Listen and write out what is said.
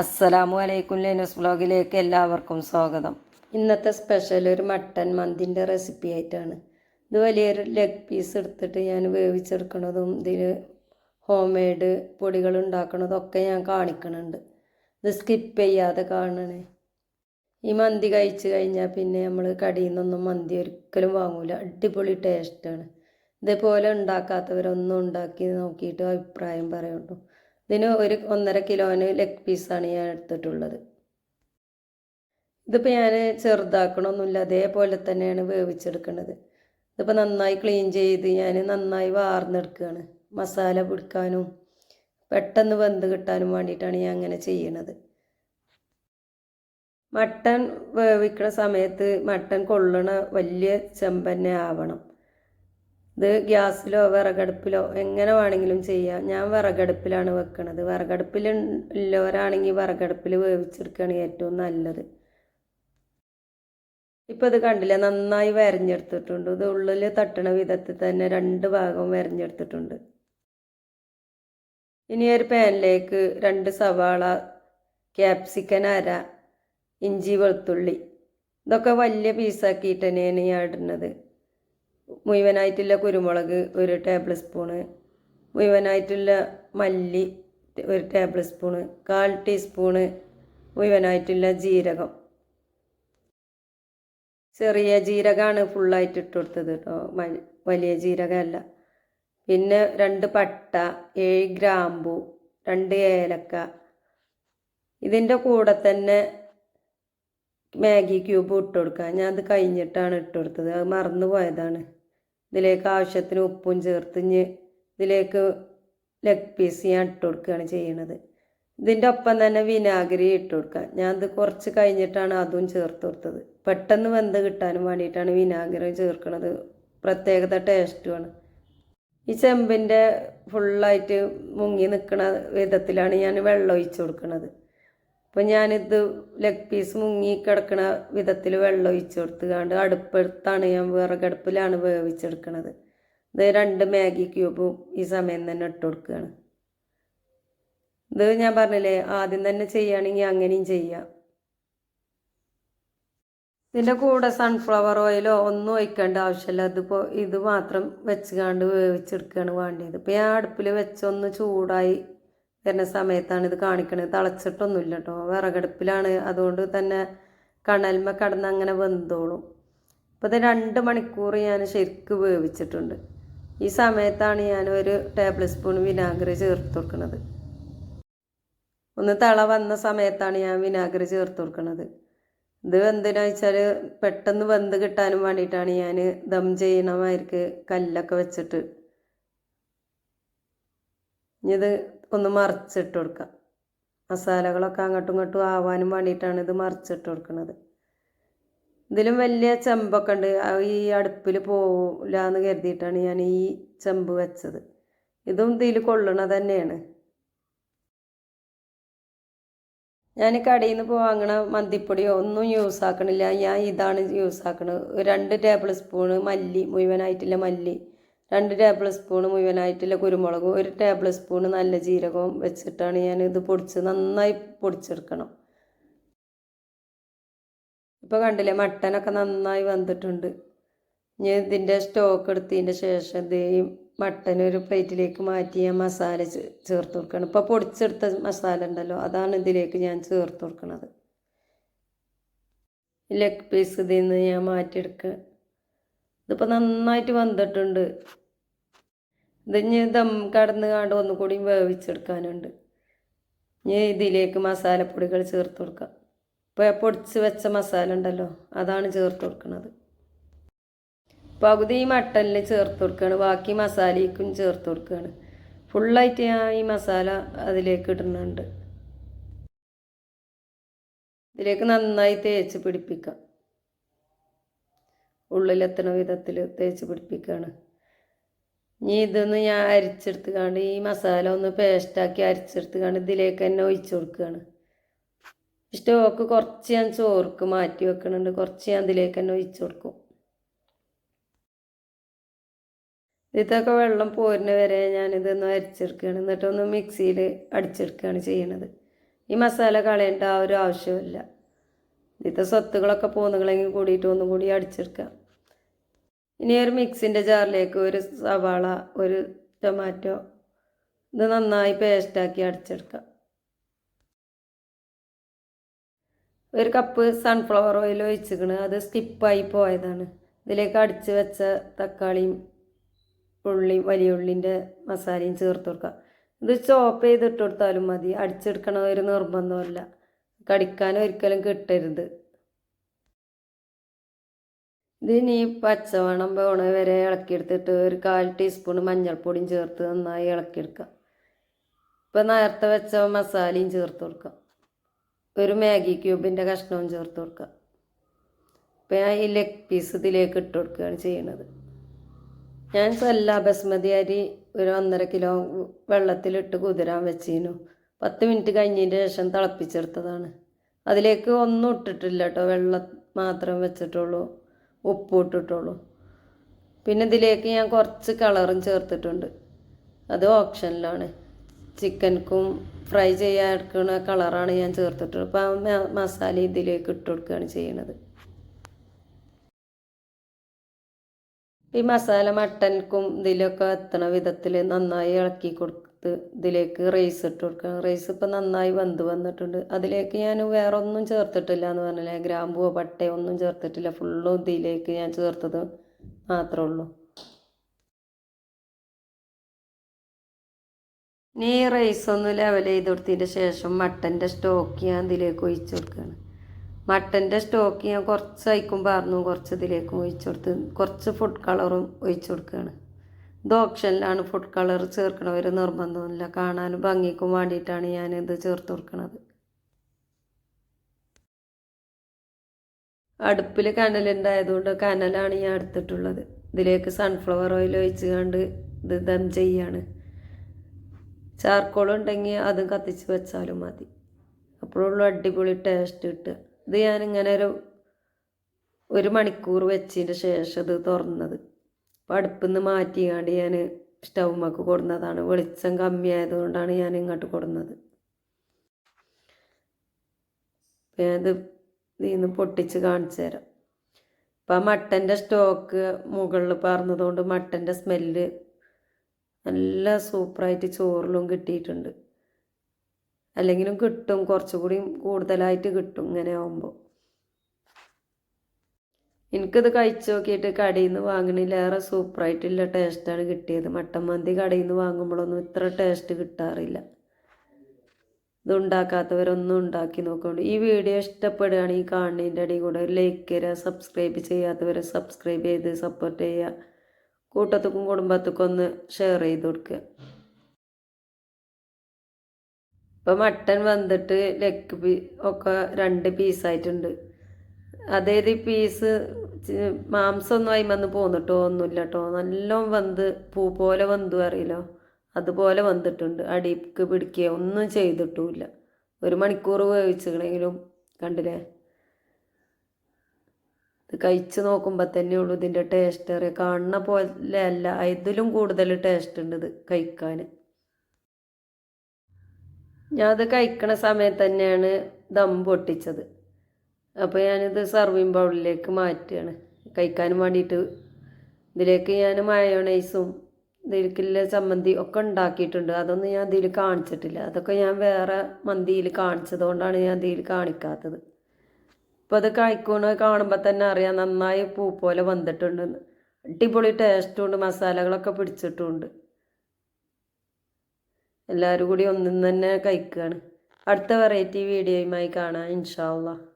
അസ്സലാമു അലൈക്കും ലൈനസ് ബ്ലോഗിലേക്ക് എല്ലാവർക്കും സ്വാഗതം. ഇന്നത്തെ സ്പെഷ്യൽ ഒരു മട്ടൻ മന്തിന്റെ റെസിപ്പി ആയിട്ടാണ്. ഇത് വലിയൊരു ലെഗ് പീസ് എടുത്തിട്ട് ഞാൻ വേവിച്ചെടുക്കണതും ഇതിൽ ഹോം മെയ്ഡ് പൊടികൾ ഉണ്ടാക്കണതും ഒക്കെ ഞാൻ കാണിക്കണുണ്ട് ഇത് സ്കിപ്പ് ചെയ്യാതെ കാണണേ. ഈ മന്തി കഴിച്ചു കഴിഞ്ഞാൽ പിന്നെ നമ്മൾ കടയിൽ നിന്നൊന്നും മന്തി ഒരിക്കലും വാങ്ങൂല. അടിപൊളി ടേസ്റ്റാണ് ഇതേപോലെ ഉണ്ടാക്കാത്തവരൊന്നും ഉണ്ടാക്കി നോക്കിയിട്ട് അഭിപ്രായം പറയുള്ളൂ ഇതിന് ഒരു ഒന്നര കിലോന് ലെഗ് പീസാണ് ഞാൻ എടുത്തിട്ടുള്ളത്. ഇതിപ്പോൾ ഞാൻ ചെറുതാക്കണമൊന്നുമില്ല അതേപോലെ തന്നെയാണ് വേവിച്ചെടുക്കുന്നത് ഇതിപ്പോൾ നന്നായി ക്ലീൻ ചെയ്ത് ഞാൻ നന്നായി വാർന്നെടുക്കുകയാണ് മസാല പിടിക്കാനും പെട്ടെന്ന് വെന്ത് കിട്ടാനും വേണ്ടിയിട്ടാണ് ഞാൻ അങ്ങനെ ചെയ്യണത്. മട്ടൺ വേവിക്കണ സമയത്ത് മട്ടൺ കൊള്ളണ വലിയ ചെമ്പന്നെ ആവണം. ഇത് ഗ്യാസിലോ വിറകടുപ്പിലോ എങ്ങനെ വേണമെങ്കിലും ചെയ്യാം. ഞാൻ വിറകടുപ്പിലാണ് വെക്കണത്. വിറകടുപ്പിൽ ഉള്ളവരാണെങ്കിൽ വിറകടുപ്പിൽ വേവിച്ചെടുക്കുകയാണ് ഏറ്റവും നല്ലത്. ഇപ്പോൾ ഇത് കണ്ടില്ല? നന്നായി വരഞ്ഞെടുത്തിട്ടുണ്ട്. ഇത് ഉള്ളിൽ തട്ടണ വിധത്തിൽ തന്നെ രണ്ട് ഭാഗവും വരഞ്ഞെടുത്തിട്ടുണ്ട്. ഇനി ഒരു പാനിലേക്ക് രണ്ട് സവാള ക്യാപ്സിക്കൻ അര ഇഞ്ചി വെളുത്തുള്ളി. ഇതൊക്കെ വലിയ പീസാക്കിയിട്ട് തന്നെയാണ് ഞാൻ ഇടുന്നത്. മുഴുവനായിട്ടുള്ള കുരുമുളക് ഒരു ടേബിൾ സ്പൂണ് മുഴുവനായിട്ടുള്ള മല്ലി ഒരു ടേബിൾ സ്പൂണ് കാൽ ടീസ്പൂണ് മുഴുവനായിട്ടുള്ള ജീരകം. ചെറിയ ജീരകമാണ് ഫുള്ളായിട്ട് ഇട്ട് കൊടുത്തത് കേട്ടോ വലിയ ജീരകമല്ല. പിന്നെ രണ്ട് പട്ട ഏഴ് ഗ്രാമ്പു രണ്ട് ഏലക്ക. ഇതിന്റെ കൂടെ തന്നെ മാഗി ക്യൂബ് ഇട്ട് കൊടുക്കുക. ഞാൻ അത് കഴിഞ്ഞിട്ടാണ് ഇട്ട് കൊടുത്തത്. അത് മറന്നു പോയതാണ്. ഇതിലേക്ക് ആവശ്യത്തിന് ഉപ്പും ചേർത്തിഞ്ഞ് ഇതിലേക്ക് ലെഗ് പീസ് ഞാൻ ഇട്ട് കൊടുക്കുകയാണ് ചെയ്യണത്. ഇതിന്റെ ഒപ്പം തന്നെ വിനാഗിരി ഇട്ട് കൊടുക്കുക. ഞാൻ ഇത് കുറച്ച് കഴിഞ്ഞിട്ടാണ് അതും ചേർത്ത് കൊടുത്തത്. പെട്ടെന്ന് വെന്ത് കിട്ടാനും വേണ്ടിയിട്ടാണ് വിനാഗിരി ചേർക്കുന്നത് പ്രത്യേകത ടേസ്റ്റുമാണ് ഈ ചെമ്പിന്റെ ഫുള്ളായിട്ട് മുങ്ങി നിൽക്കുന്ന വിധത്തിലാണ് ഞാൻ വെള്ളം ഒഴിച്ച് കൊടുക്കുന്നത് അപ്പോൾ ഞാനിത് ലെഗ് പീസ് മുങ്ങി കിടക്കുന്ന വിധത്തിൽ വെള്ളം ഒഴിച്ചു കൊടുത്തുകൊണ്ട് അടുപ്പെടുത്താണ് ഞാൻ വിറകടുപ്പിലാണ് വേവിച്ചെടുക്കണത്. ഇത് രണ്ട് മാഗി ക്യൂബും ഈ സമയം തന്നെ ഇട്ട് കൊടുക്കുകയാണ്. ഇത് ഞാൻ പറഞ്ഞില്ലേ ആദ്യം തന്നെ ചെയ്യുകയാണെങ്കിൽ അങ്ങനെയും ചെയ്യാം. ഇതിന്റെ കൂടെ സൺഫ്ലവർ ഓയിലോ ഒന്നും ഒഴിക്കേണ്ട ആവശ്യമില്ല. ഇതിപ്പോൾ ഇത് മാത്രം വെച്ച് കണ്ട് വേവിച്ചെടുക്കുകയാണ് വേണ്ടിയത്. ഇപ്പോൾ ഞാൻ അടുപ്പിൽ വെച്ചൊന്ന് ചൂടായി വരുന്ന സമയത്താണ് ഇത് കാണിക്കണത്. തിളച്ചിട്ടൊന്നുമില്ല കേട്ടോ വിറകടുപ്പിലാണ്. അതുകൊണ്ട് തന്നെ കണൽമ കടന്ന് അങ്ങനെ വെന്തോളും. അപ്പോൾ ഇത് രണ്ട് മണിക്കൂർ ഞാൻ ശരിക്ക് വേവിച്ചിട്ടുണ്ട്. ഈ സമയത്താണ് ഞാൻ ഒരു ടേബിൾ സ്പൂൺ വിനാഗിരി ചേർത്ത് കൊടുക്കുന്നത് ഒന്ന് തിള വന്ന സമയത്താണ് ഞാൻ വിനാഗിരി ചേർത്ത് കൊടുക്കുന്നത് ഇത് എന്തിനാ വെച്ചാൽ പെട്ടെന്ന് വെന്ത് കിട്ടാനും വേണ്ടിയിട്ടാണ് ഞാൻ ദം ചെയ്യണമായിരിക്കും കല്ലൊക്കെ വെച്ചിട്ട്. ഇനി ഇത് ഒന്ന് മറിച്ചിട്ട് കൊടുക്കുക. മസാലകളൊക്കെ അങ്ങോട്ടും ഇങ്ങോട്ടും ആവാനും വേണ്ടിയിട്ടാണ് ഇത് മറിച്ചിട്ട് കൊടുക്കുന്നത്. ഇതിലും വലിയ ചെമ്പൊക്കെ ഉണ്ട്. ഈ അടുപ്പിൽ പോവില്ല എന്ന് കരുതിയിട്ടാണ് ഞാൻ ഈ ചെമ്പ് വെച്ചത്. ഇതും ഇതിൽ കൊള്ളണ തന്നെയാണ്. ഞാൻ കടയിൽ നിന്ന് വാങ്ങണ മന്തിപ്പൊടിയോ ഒന്നും യൂസ് ആക്കണില്ല. ഞാൻ ഇതാണ് യൂസ് ആക്കണത്. രണ്ട് ടേബിൾ സ്പൂണ് മല്ലി മുഴുവനായിട്ടുള്ള മല്ലി. രണ്ട് ടേബിൾ സ്പൂൺ മുഴുവനായിട്ടുള്ള കുരുമുളകും ഒരു ടേബിൾ സ്പൂൺ നല്ല ജീരകവും വെച്ചിട്ടാണ് ഞാൻ ഇത് പൊടിച്ച് നന്നായി പൊടിച്ചെടുക്കണം. ഇപ്പോൾ കണ്ടില്ലേ മട്ടനൊക്കെ നന്നായി വന്നിട്ടുണ്ട്. ഞാൻ ഇതിന്റെ സ്റ്റോക്ക് എടുത്തതിന്റെ ശേഷം ഇത് ഈ മട്ടൻ ഒരു പ്ലേറ്റിലേക്ക് മാറ്റി ഞാൻ മസാല ചേർത്ത് കൊടുക്കണം ഇപ്പോൾ പൊടിച്ചെടുത്ത മസാല ഉണ്ടല്ലോ അതാണ് ഇതിലേക്ക് ഞാൻ ചേർത്ത് കൊടുക്കുന്നത് ലെഗ് പീസ് ഇതിൽ നിന്ന് ഞാൻ മാറ്റിയെടുക്കുക. ഇതിപ്പോൾ നന്നായിട്ട് വന്നിട്ടുണ്ട്. ഇതിഞ്ഞ് ദം കടന്ന് കാണ്ട് ഒന്നുകൂടി വേവിച്ചെടുക്കാനുണ്ട്. ഇനി ഇതിലേക്ക് മസാലപ്പൊടികൾ ചേർത്ത് കൊടുക്കാം. ഇപ്പോൾ പൊടിച്ച് വെച്ച മസാല ഉണ്ടല്ലോ അതാണ് ചേർത്ത് കൊടുക്കുന്നത് പകുതി മട്ടനിൽ ചേർത്ത് കൊടുക്കുകയാണ് ബാക്കി മസാലയ്ക്കും ചേർത്ത് കൊടുക്കുകയാണ് ഫുള്ളായിട്ട് ഞാൻ ഈ മസാല അതിലേക്ക് ഇടുന്നുണ്ട്. ഇതിലേക്ക് നന്നായി തേച്ച് പിടിപ്പിക്കാം. ഉള്ളിലെത്തണ വിധത്തിൽ തേച്ച് പിടിപ്പിക്കുകയാണ് ഇനി ഇതൊന്ന് ഞാൻ അരിച്ചെടുത്ത് കണ്ട് ഈ മസാല ഒന്ന് പേസ്റ്റാക്കി അരിച്ചെടുത്ത് കണ്ട് ഇതിലേക്ക് തന്നെ ഒഴിച്ചു കൊടുക്കുകയാണ്. സ്റ്റോക്ക് കുറച്ച് ഞാൻ ചോർക്ക് മാറ്റി വെക്കുന്നുണ്ട് കുറച്ച് ഞാൻ ഇതിലേക്ക് തന്നെ ഒഴിച്ചു കൊടുക്കും. ഇതൊക്കെ വെള്ളം പോരുന്ന വരെ ഞാനിതൊന്ന് അരിച്ചെടുക്കുകയാണ്. എന്നിട്ടൊന്ന് മിക്സിയിൽ അടിച്ചെടുക്കുകയാണ് ചെയ്യണത്. ഈ മസാല കളയേണ്ട ആ ഒരു ആവശ്യമില്ല. ഇതിത്തെ സ്വത്തുകളൊക്കെ പോകുന്നെങ്കിൽ കൂടിയിട്ട് ഒന്നും കൂടി അടിച്ചെടുക്കാം ഇനി ഒരു മിക്സിന്റെ ജാറിലേക്ക് ഒരു സവാള ഒരു ടൊമാറ്റോ ഇത് നന്നായി പേസ്റ്റാക്കി അടിച്ചെടുക്കാം ഒരു കപ്പ് സൺഫ്ലവർ ഓയിൽ ഒഴിച്ചിക്കണ് അത് സ്കിപ്പായി പോയതാണ്. ഇതിലേക്ക് അടിച്ച് വെച്ച തക്കാളിയും ഉള്ളി വലിയ ഉള്ളിന്റെ മസാലയും ചേർത്ത് കൊടുക്കുക. ഇത് ചോപ്പ് ചെയ്തിട്ട് കൊടുത്താലും മതി. അടിച്ചെടുക്കണ ഒരു നിർബന്ധമല്ല കടിക്കാൻ ഒരിക്കലും കിട്ടരുത്. ഇതിനി പച്ചവണം പോണ വരെ ഇളക്കിയെടുത്തിട്ട് ഒരു കാൽ ടീസ്പൂൺ മഞ്ഞൾപ്പൊടിയും ചേർത്ത് നന്നായി ഇളക്കിയെടുക്കുക. ഇപ്പം നേരത്തെ വെച്ച മസാലയും ചേർത്ത് കൊടുക്കുക. ഒരു മാഗി ക്യൂബിന്റെ കഷ്ണവും ചേർത്ത് കൊടുക്കുക. ഇപ്പം ഞാൻ ഈ ലെഗ് പീസ് ഇതിലേക്ക് ഇട്ട് കൊടുക്കുകയാണ് ചെയ്യണത്. ഞാൻ എല്ലാ ബസ്മതി അരി ഒരു ഒന്നര കിലോ വെള്ളത്തിലിട്ട് കുതിരാൻ വെച്ചിരുന്നു. പത്ത് മിനിറ്റ് കഴിഞ്ഞതിന് ശേഷം തിളപ്പിച്ചെടുത്തതാണ്. അതിലേക്ക് ഒന്നും ഇട്ടിട്ടില്ല കേട്ടോ. വെള്ളം മാത്രം വെച്ചിട്ടുള്ളൂ. ഉപ്പ് ഇട്ടിട്ടുള്ളൂ പിന്നെ ഇതിലേക്ക് ഞാൻ കുറച്ച് കളറും ചേർത്തിട്ടുണ്ട്. അത് ഓപ്ഷനിലാണ്. ചിക്കൻക്കും ഫ്രൈ ചെയ്യാൻ എടുക്കുന്ന കളറാണ് ഞാൻ ചേർത്തിട്ടുള്ളത്. അപ്പോൾ ആ മസാല ഇതിലേക്ക് ഇട്ട് കൊടുക്കുകയാണ് ചെയ്യണത് ഈ മസാല മട്ടൻക്കും ഇതിലൊക്കെ എത്തണ വിധത്തിൽ നന്നായി ഇളക്കി കൊടുത്ത് ഇതിലേക്ക് റൈസ് ഇട്ട് കൊടുക്കണം. റൈസ് ഇപ്പം നന്നായി വെന്ത് വന്നിട്ടുണ്ട്. അതിലേക്ക് ഞാൻ വേറെ ഒന്നും ചേർത്തിട്ടില്ല എന്ന് പറഞ്ഞില്ലേ? ഗ്രാമ്പുവോ പട്ടയോ ഒന്നും ചേർത്തിട്ടില്ല. ഫുള്ളും ഇതിലേക്ക് ഞാൻ ചേർത്തത് മാത്രമേ ഉള്ളൂ. ഇനി റൈസ് ഒന്ന് ലെവൽ ചെയ്ത് കൊടുത്തതിന്റെ ശേഷം മട്ടന്റെ സ്റ്റോക്ക് ഞാൻ ഇതിലേക്ക് ഒഴിച്ചു കൊടുക്കുകയാണ്. മട്ടന്റെ സ്റ്റോക്ക് ഞാൻ കുറച്ച് അയക്കും പറഞ്ഞു കുറച്ച് ഇതിലേക്കും ഒഴിച്ചു കൊടുത്ത് കുറച്ച് ഫുഡ് കളറും ഒഴിച്ചു കൊടുക്കുകയാണ്. ഇത് ഓപ്ഷനിലാണ് ഫുഡ് കളർ ചേർക്കണവർ നിർബന്ധമില്ല കാണാനും ഭംഗിക്കും വേണ്ടിയിട്ടാണ് ഞാനിത് ചേർത്ത് കൊടുക്കുന്നത് അടുപ്പിൽ കനലുണ്ടായതുകൊണ്ട് കനലാണ് ഞാൻ എടുത്തിട്ടുള്ളത്. ഇതിലേക്ക് സൺഫ്ലവർ ഓയിൽ ഒഴിച്ച് കണ്ട് ഇത് ദം ചെയ്യാണ്. ചാർക്കോൾ ഉണ്ടെങ്കിൽ അതും കത്തിച്ച് വെച്ചാലും മതി. അപ്പോഴുള്ള അടിപൊളി ടേസ്റ്റ് കിട്ടുക. ഇത് ഞാനിങ്ങനെ ഒരു ഒരു മണിക്കൂർ വെച്ചതിന്റെ ശേഷം ഇത് തുറന്നത്. അപ്പോൾ അടുപ്പിൽ നിന്ന് മാറ്റിയാണ്ട് ഞാൻ സ്റ്റൗമ്മക്ക് കൊടുന്നതാണ്. വെളിച്ചം കമ്മിയായതുകൊണ്ടാണ് ഞാൻ ഇങ്ങോട്ട് കൊടുന്നത്. ഞാനത് ഇതിൽ നിന്ന് പൊട്ടിച്ച് കാണിച്ചു തരാം. അപ്പം ആ മട്ടന്റെ സ്റ്റോക്ക് മുകളിൽ പറഞ്ഞതുകൊണ്ട് മട്ടന്റെ സ്മെല്ല് നല്ല സൂപ്പറായിട്ട് ചോറിലും കിട്ടിയിട്ടുണ്ട്. അല്ലെങ്കിലും കിട്ടും കുറച്ചുകൂടി കൂടുതലായിട്ട് കിട്ടും ഇങ്ങനെ ആകുമ്പോൾ എനിക്കിത് കഴിച്ചു നോക്കിയിട്ട് കടയിൽ നിന്ന് വാങ്ങണിലേറെ സൂപ്പറായിട്ടുള്ള ടേസ്റ്റാണ് കിട്ടിയത്. മട്ടൻ മന്തി കടയിൽ നിന്ന് വാങ്ങുമ്പോഴൊന്നും ഇത്ര ടേസ്റ്റ് കിട്ടാറില്ല. ഇത് ഉണ്ടാക്കാത്തവരൊന്നും ഉണ്ടാക്കി നോക്കുന്നുണ്ട് ഈ വീഡിയോ ഇഷ്ടപ്പെടുകയാണെങ്കിൽ കാണുന്നതിന്റെ അടി കൂടെ ലൈക്ക് തരിക സബ്സ്ക്രൈബ് ചെയ്യാത്തവരെ സബ്സ്ക്രൈബ് ചെയ്ത് സപ്പോർട്ട് ചെയ്യുക. കൂട്ടത്തുക്കും കുടുംബത്തുക്കും ഒന്ന് ഷെയർ ചെയ്ത് കൊടുക്കുക. ഇപ്പം മട്ടൻ വന്നിട്ട് ലെഗ് പീ ഒക്കെ രണ്ട് പീസായിട്ടുണ്ട് അതേത് പീസ് മാംസമൊന്നും വന്ന് പോന്നിട്ടോ ഒന്നുമില്ല കേട്ടോ നല്ലോണം വന്ന് പൂ പോലെ വന്നു അറിയില്ലോ. അതുപോലെ വന്നിട്ടുണ്ട്. അടിക്ക് പിടിക്കുക ഒന്നും ചെയ്തിട്ടുമില്ല. ഒരു മണിക്കൂർ വേവിച്ചിക്കണെങ്കിലും കണ്ടില്ലേ? ഇത് കഴിച്ച് നോക്കുമ്പോൾ തന്നെ ഉള്ളൂ ഇതിന്റെ ടേസ്റ്റ് അറിയാം. കാണുന്ന പോലെ അല്ല ഇതിലും കൂടുതൽ ടേസ്റ്റ് ഉണ്ട് ഇത് കഴിക്കാൻ ഞാനത് കഴിക്കണ സമയത്ത് തന്നെയാണ് ദം പൊട്ടിച്ചത്. അപ്പോൾ ഞാനിത് സർവിങ് ബൗളിലേക്ക് മാറ്റുകയാണ്. കഴിക്കാനും വേണ്ടിയിട്ട്. ഇതിലേക്ക് ഞാൻ മയോണൈസും ഇതിലേക്കുള്ള ചമ്മന്തി ഒക്കെ ഉണ്ടാക്കിയിട്ടുണ്ട്. അതൊന്നും ഞാൻ ഇതിൽ കാണിച്ചിട്ടില്ല. അതൊക്കെ ഞാൻ വേറെ മന്തിയിൽ കാണിച്ചതുകൊണ്ടാണ് ഞാൻ ഇതിൽ കാണിക്കാത്തത്. ഇപ്പോൾ അത് കഴിക്കണ കാണുമ്പോൾ തന്നെ അറിയാം നന്നായി പൂ പോലെ വന്നിട്ടുണ്ടെന്ന് അടിപൊളി ടേസ്റ്റും ഉണ്ട്. മസാലകളൊക്കെ പിടിച്ചിട്ടുമുണ്ട് എല്ലാവരും കൂടി ഒന്നും തന്നെ കഴിക്കുകയാണ് അടുത്ത വെറൈറ്റി വീഡിയോയുമായി കാണാം ഇൻഷാ അള്ളാഹ്